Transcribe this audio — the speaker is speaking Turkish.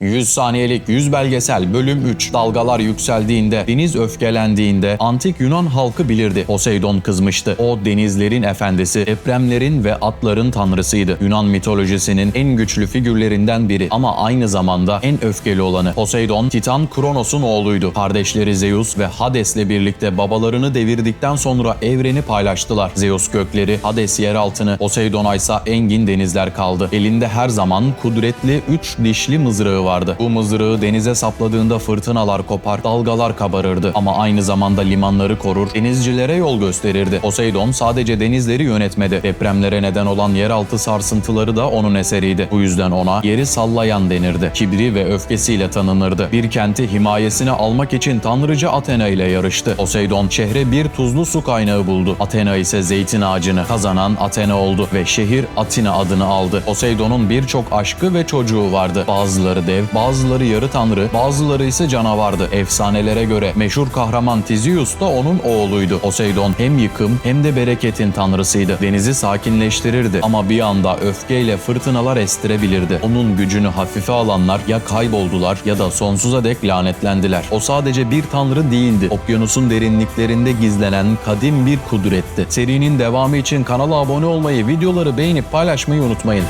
100 saniyelik 100 belgesel bölüm 3 dalgalar yükseldiğinde deniz öfkelendiğinde antik Yunan halkı bilirdi Poseidon kızmıştı. O denizlerin efendisi, depremlerin ve atların tanrısıydı. Yunan mitolojisinin en güçlü figürlerinden biri ama aynı zamanda en öfkeli olanı. Poseidon Titan Kronos'un oğluydu. Kardeşleri Zeus ve Hades'le birlikte babalarını devirdikten sonra evreni paylaştılar. Zeus gökleri, Hades yeraltını, Poseidon'a ise engin denizler kaldı. Elinde her zaman kudretli üç dişli mızrağı vardı. Bu mızrağı denize sapladığında fırtınalar kopar, dalgalar kabarırdı ama aynı zamanda limanları korur, denizcilere yol gösterirdi. Poseidon sadece denizleri yönetmedi. Depremlere neden olan yeraltı sarsıntıları da onun eseriydi. Bu yüzden ona yeri sallayan denirdi. Kibri ve öfkesiyle tanınırdı. Bir kenti himayesine almak için tanrıcı Athena ile yarıştı. Poseidon şehre bir tuzlu su kaynağı buldu. Athena ise zeytin ağacını kazanan Athena oldu ve şehir Atina adını aldı. Poseidon'un birçok aşkı ve çocuğu vardı. Bazıları dev, bazıları yarı tanrı, bazıları ise canavardı. Efsanelere göre meşhur kahraman Tizius da onun oğluydu. Poseidon hem yıkım hem de bereketin tanrısıydı. Denizi sakinleştirirdi ama bir anda öfkeyle fırtınalar estirebilirdi. Onun gücünü hafife alanlar ya kayboldular ya da sonsuza dek lanetlendiler. O sadece bir tanrı değildi. Okyanusun derinliklerinde gizlenen kadim bir kudretti. Serinin devamı için kanala abone olmayı, videoları beğenip paylaşmayı unutmayın.